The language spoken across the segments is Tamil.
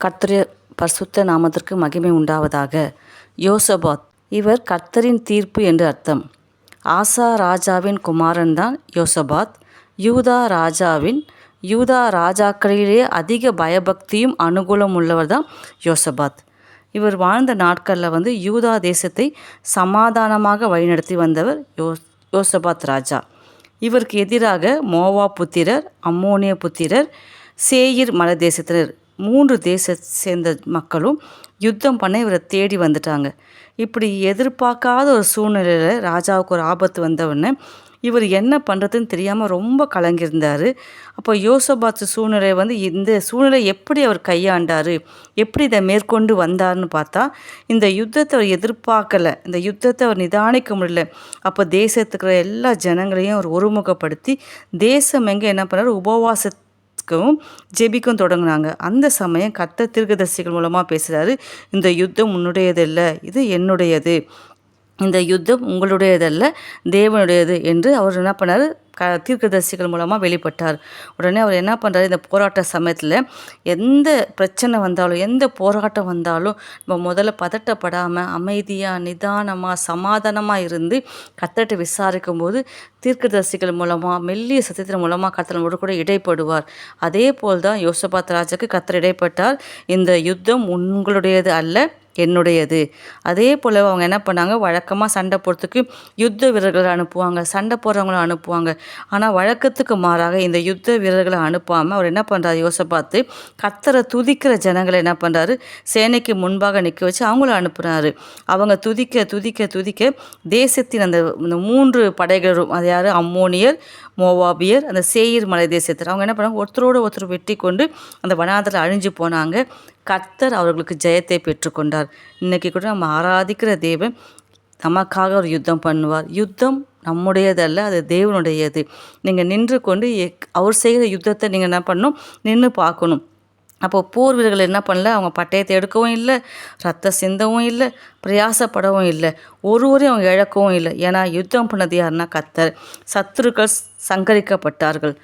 கர்த்தரிய பரிசுத்த நாமத்திற்கு மகிமை உண்டாவதாக. யோசபாத் இவர் கர்த்தரின் தீர்ப்பு என்று அர்த்தம். ஆசா ராஜாவின் குமாரன் தான் யோசபாத். யூதா ராஜாவின் யூதா ராஜாக்களிலேயே அதிக பயபக்தியும் அனுகூலம் உள்ளவர் தான் யோசபாத். இவர் வாழ்ந்த நாட்களில் வந்து யூதா தேசத்தை சமாதானமாக வழிநடத்தி வந்தவர் யோ யோசபாத் ராஜா. இவருக்கு எதிராக மோவா புத்திரர் அம்மோனிய புத்திரர் சேயிர் மலை தேசத்தினர் மூன்று தேச சேர்ந்த மக்களும் யுத்தம் பண்ண இவரை தேடி வந்துட்டாங்க. இப்படி எதிர்பார்க்காத ஒரு சூழ்நிலையில் ராஜாவுக்கு ஒரு ஆபத்து வந்தவுடனே இவர் என்ன பண்ணுறதுன்னு தெரியாமல் ரொம்ப கலங்கியிருந்தார். அப்போ யோசபாத்து சூழ்நிலை வந்து இந்த சூழ்நிலை எப்படி அவர் கையாண்டார்? எப்படி இதை மேற்கொண்டு வந்தார்னு பார்த்தா இந்த யுத்தத்தை அவர் எதிர்பார்க்கலை. இந்த யுத்தத்தை அவர் நிதானிக்க முடியல. அப்போ தேசத்துக்குற எல்லா ஜனங்களையும் அவர் ஒருமுகப்படுத்தி தேசம் எங்கே என்ன பண்ணார்? உபவாச க்கும் ஜெபிக்கும் தொடங்கினாங்க. அந்த சமயம் கத்த தீர்க்கதரிசிகள் மூலமாக பேசுகிறாரு இந்த யுத்தம் உன்னுடையது இல்லை இது என்னுடையது. இந்த யுத்தம் உங்களுடையதல்ல தேவனுடையது என்று அவர் என்ன பண்ணார்? க தீர்க்கதரிசிகள் மூலமாக வெளிப்பட்டார். உடனே அவர் என்ன பண்ணுறாரு இந்த போராட்ட சமயத்தில் எந்த பிரச்சனை வந்தாலும் எந்த போராட்டம் வந்தாலும் நம்ம முதல்ல பதட்டப்படாமல் அமைதியாக நிதானமாக சமாதானமாக இருந்து கத்தட்ட விசாரிக்கும் போது தீர்க்கதரிசிகள் மூலமாக மெல்லிய சத்தியத்தின் மூலமாக கத்தனோடு கூட இடைப்படுவார். அதே போல் தான் யோசபாத் ராஜாக்கு கத்தர் இடைப்பட்டார். இந்த யுத்தம் உங்களுடையது அல்ல என்னுடையது. அதே போல் அவங்க என்ன பண்ணாங்க? வழக்கமாக சண்டை போடுறதுக்கு யுத்த வீரர்களை அனுப்புவாங்க. சண்டை போடுறவங்கள அனுப்புவாங்க. ஆனால் வழக்கத்துக்கு மாறாக இந்த யுத்த வீரர்களை அனுப்பாமல் அவர் என்ன பண்ணுறாரு யோசை பார்த்து கத்தரை துதிக்கிற ஜனங்களை என்ன பண்ணுறாரு சேனைக்கு முன்பாக நிற்க வச்சு அவங்கள அனுப்புகிறாரு அவங்க துதிக்க துதிக்க துதிக்க தேசத்தின் அந்த மூன்று படைகளும் அது யார்? அம்மோனியர் மோவாபியர் அந்த சேயிர் மலை தேசத்தில் அவங்க என்ன பண்ணாங்க? ஒருத்தரோடு ஒருத்தர் வெட்டி கொண்டு அந்த வனாந்தில் அழிஞ்சு போனாங்க. கர்த்தர் அவர்களுக்கு ஜெயத்தை பெற்றுக்கொண்டார். இன்றைக்கி கூட நம்ம ஆராதிக்கிற தேவன் நமக்காக ஒரு யுத்தம் பண்ணுவார். யுத்தம் நம்முடையதல்ல அது தேவனுடையது. நீங்கள் நின்று கொண்டு அவர் செய்கிற யுத்தத்தை நீங்கள் என்ன பண்ணணும்? நின்று பார்க்கணும். அப்போது போர் வீரர்கள் என்ன பண்ணல? அவங்க பட்டயத்தை எடுக்கவும் இல்லை ரத்த சிந்தவும் இல்லை பிரயாசப்படவும் இல்லை. ஒருவரையும் அவங்க இழக்கவும் இல்லை. ஏன்னா யுத்தம் பண்ணது யாருன்னா கத்தர் சத்துருக்கள் சங்கரிக்கப்பட்டார்கள்.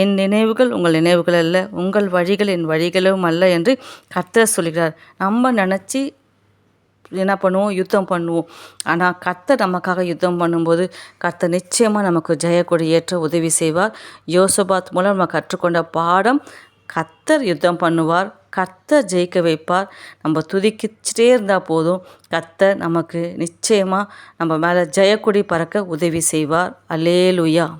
என் நினைவுகள் உங்கள் நினைவுகள் அல்ல உங்கள் வழிகள் என் வழிகளும் அல்ல என்று கத்தர் சொல்கிறார். நம்ம நினச்சி என்ன பண்ணுவோம்? யுத்தம் பண்ணுவோம். ஆனால் கர்த்தர் நமக்காக யுத்தம் பண்ணும்போது கர்த்தர் நிச்சயமாக நமக்கு ஜெயக்கொடி ஏற்ற உதவி செய்வார். யோசபாத் மூலம் நம்ம கற்றுக்கொண்ட பாடம் கத்தர் யுத்தம் பண்ணுவார் கத்தர் ஜெயிக்க வைப்பார். நம்ம துதிக்கிச்சிட்டே இருந்தால் போதும். கத்தர் நமக்கு நிச்சயமாக நம்ம மேலே ஜெயக்கொடி பறக்க உதவி செய்வார். அலேலுயா